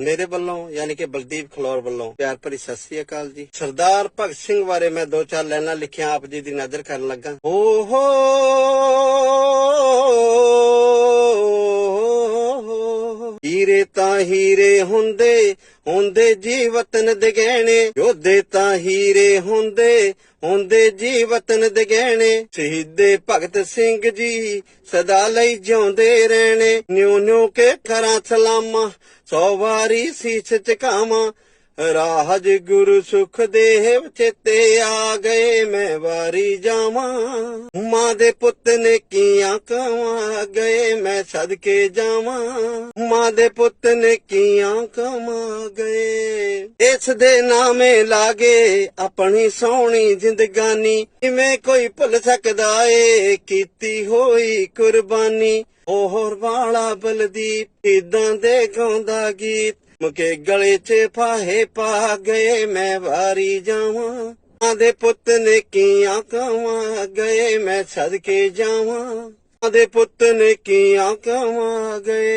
ਮੇਰੇ ਵੱਲੋਂ, ਯਾਨੀ ਕਿ ਬਲਦੀਪ ਖਲੌਰ ਵੱਲੋਂ, ਪਿਆਰ ਭਰੀ ਸਤਿ ਸ੍ਰੀ ਅਕਾਲ ਜੀ। ਸਰਦਾਰ ਭਗਤ ਸਿੰਘ ਬਾਰੇ ਮੈਂ ਦੋ ਚਾਰ ਲਾਈਨਾਂ ਲਿਖਿਆ, ਆਪ ਜੀ ਦੀ ਨਜ਼ਰ ਕਰਨ ਲੱਗਾ। ਓ ਹੋ। ਹੀਰੇ ਤਾਂ ਹੀਰੇ ਹੁੰਦੇ ਹੁੰਦੇ ਜੀ ਵਤਨ ਦੇ ਗਹਿਣੇ। ਯੋਧੇ ਤਾਂ ਹੀਰੇ ਹੁੰਦੇ ਹੁੰਦੇ ਜੀ ਵਤਨ ਦੇ ਗਹਿਣੇ, ਸ਼ਹੀਦੇ ਭਗਤ ਸਿੰਘ ਜੀ, ਸਦਾ ਲਈ ਜਿਉਂਦੇ ਰਹਿਣੇ। ਨਿਉ ਨਿਉ ਕੇ ਕਰਾਂ ਸਲਾਮਾ, ਸੌ ਵਾਰੀ ਸੀਸ ਝੁਕਾਵਾਂ ਰਾਜ ਗੁਰੂ ਸੁਖ ਦੇਵ ਚੇਤੇ ਆ ਗਏ, ਮੈਂ ਵਾਰੀ ਜਾਵਾਂ। ਮਾਂ ਦੇ ਪੁੱਤ ਨੇ ਕੀਆਂ ਕਮਾ ਗਏ ਮੈਂ ਸਦਕੇ ਜਾਵਾਂ। ਮਾਂ ਦੇ ਪੁੱਤ ਨੇ ਕੀਆਂ ਕਮਾ ਗਏ। ਇਸ ਦੇ ਨਾਮੇ ਲਾਗੇ ਆਪਣੀ ਸੋਹਣੀ ਜ਼ਿੰਦਗਾਨੀ, ਕਿਵੇਂ ਕੋਈ ਭੁੱਲ ਸਕਦਾ ਏ, ਕੀਤੀ ਹੋਈ ਕੁਰਬਾਨੀ। ਹੋਰ ਵਾਲਾ ਬਲਦੀਪ ਇਦਾਂ ਦੇ ਗਾਉਂਦਾ ਗੀਤ ਮੁਕੇ ਗਲੇ 'ਚ ਫਾਹੇ ਪਾ ਗਏ, ਮੈਂ ਵਾਰੀ ਜਾਵਾਂ। ਮਾਂ ਦੇ ਪੁੱਤ ਨੇ ਕੀਆਂ ਕਮਾ ਗਏ ਮੈਂ ਸਦਕੇ ਜਾਵਾਂ। ਮਾਂ ਦੇ ਪੁੱਤ ਨੇ ਕੀਆਂ ਕਮਾ ਗਏ